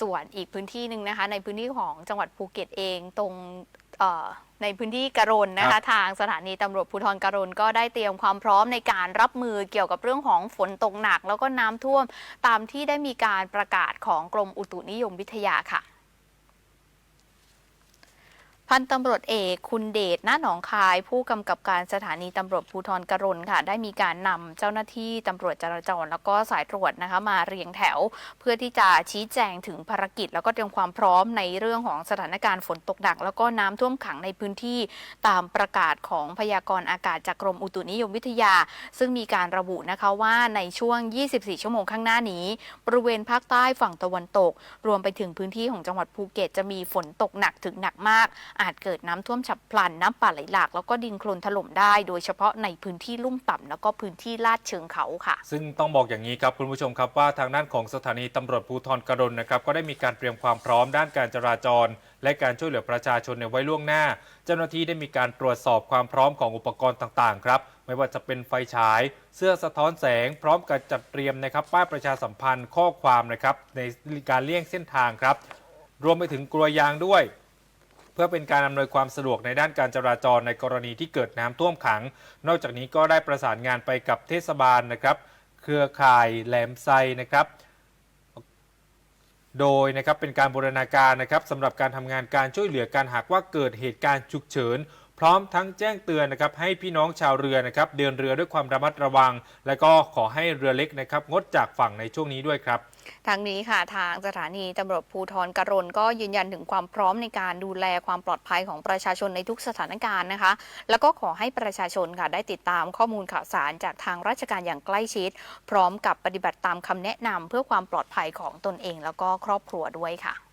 ส่วนอีกพื้นที่หนึ่งนะคะ ในพื้นที่ของจังหวัดภูเก็ตเองตรงเอ่อในพื้นที่กะรนนะครัคะบทางสถานีตำรวจภูธรกะรนก็ได้เตรียมความพร้อมในการรับมือเกี่ยวกับเรื่องของฝนตกหนัก แล้วก็น้ำท่วมตามที่ได้มีการประกาศของกรมอุตุนิยมวิทยาค่ะ พันตำรวจเอกคุณเดชหน้าหนองคาย ผู้กำกับการสถานีตำรวจภูธรกรนค่ะ ได้มีการนำเจ้าหน้าที่ตำรวจจราจร แล้วก็สายตรวจนะคะมาเรียงแถว เพื่อที่จะชี้แจงถึงภารกิจ แล้วก็เตรียมความพร้อมในเรื่องของสถานการณ์ฝนตกหนัก แล้วก็น้ำท่วมขังในพื้นที่ตามประกาศของพยากรณ์อากาศจากกรมอุตุนิยมวิทยา ซึ่งมีการระบุนะคะว่าในช่วง 24 ชั่วโมงข้างหน้านี้ บริเวณภาคใต้ฝั่งตะวันตก รวมไปถึงพื้นที่ของจังหวัดภูเก็ตจะมีฝนตกหนักถึงหนักมากอาจเกิดน้ำท่วมฉับพลันน้ำป่าไหลหลากแล้วก็ดินโคลนถล่มได้ โดยเฉพาะในพื้นที่ลุ่มต่ำแล้วก็พื้นที่ลาดเชิงเขาค่ะ ซึ่งต้องบอกอย่างนี้ครับคุณผู้ชมครับว่าทางด้านของสถานีตำรวจภูธรกรณนะครับก็ได้มีการเตรียมความพร้อมด้านการจราจร และการช่วยเหลือประชาชนในไว้ล่วงหน้า เจ้าหน้าที่ได้มีการตรวจสอบความพร้อมของอุปกรณ์ต่างๆครับไม่ว่าจะเป็นไฟฉาย เสื้อสะท้อนแสง พร้อมกับจัดเตรียมนะครับป้ายประชาสัมพันธ์ข้อความนะครับในการเลี่ยงเส้นทางครับ รวมไปถึงกลัวยางด้วย เพื่อเป็นการอำนวยความสะดวกในด้านการจราจรในกรณีที่เกิดน้ำท่วมขัง นอกจากนี้ก็ได้ประสานงานไปกับเทศบาลนะครับ เครือข่ายแหลมไซนะครับโดยนะครับเป็นการบูรณาการนะครับสำหรับการทำงานการช่วยเหลือการหากว่าเกิดเหตุการณ์ฉุกเฉิน พร้อมทั้งแจ้งเตือนนะครับให้พี่น้องชาวเรือนะครับเดินเรือด้วยความระมัดระวัง และก็ขอให้เรือเล็กนะครับงดจากฝั่งในช่วงนี้ด้วยครับ ทางนี้ค่ะทางสถานีตำรวจภูธรกรนก็ยืนยันถึงความพร้อมในการดูแลความปลอดภัยของประชาชนในทุกสถานการณ์นะคะ แล้วก็ขอให้ประชาชนค่ะได้ติดตามข้อมูลข่าวสารจากทางราชการอย่างใกล้ชิด พร้อมกับปฏิบัติตามคำแนะนำเพื่อความปลอดภัยของตนเองแล้วก็ครอบครัวด้วยค่ะ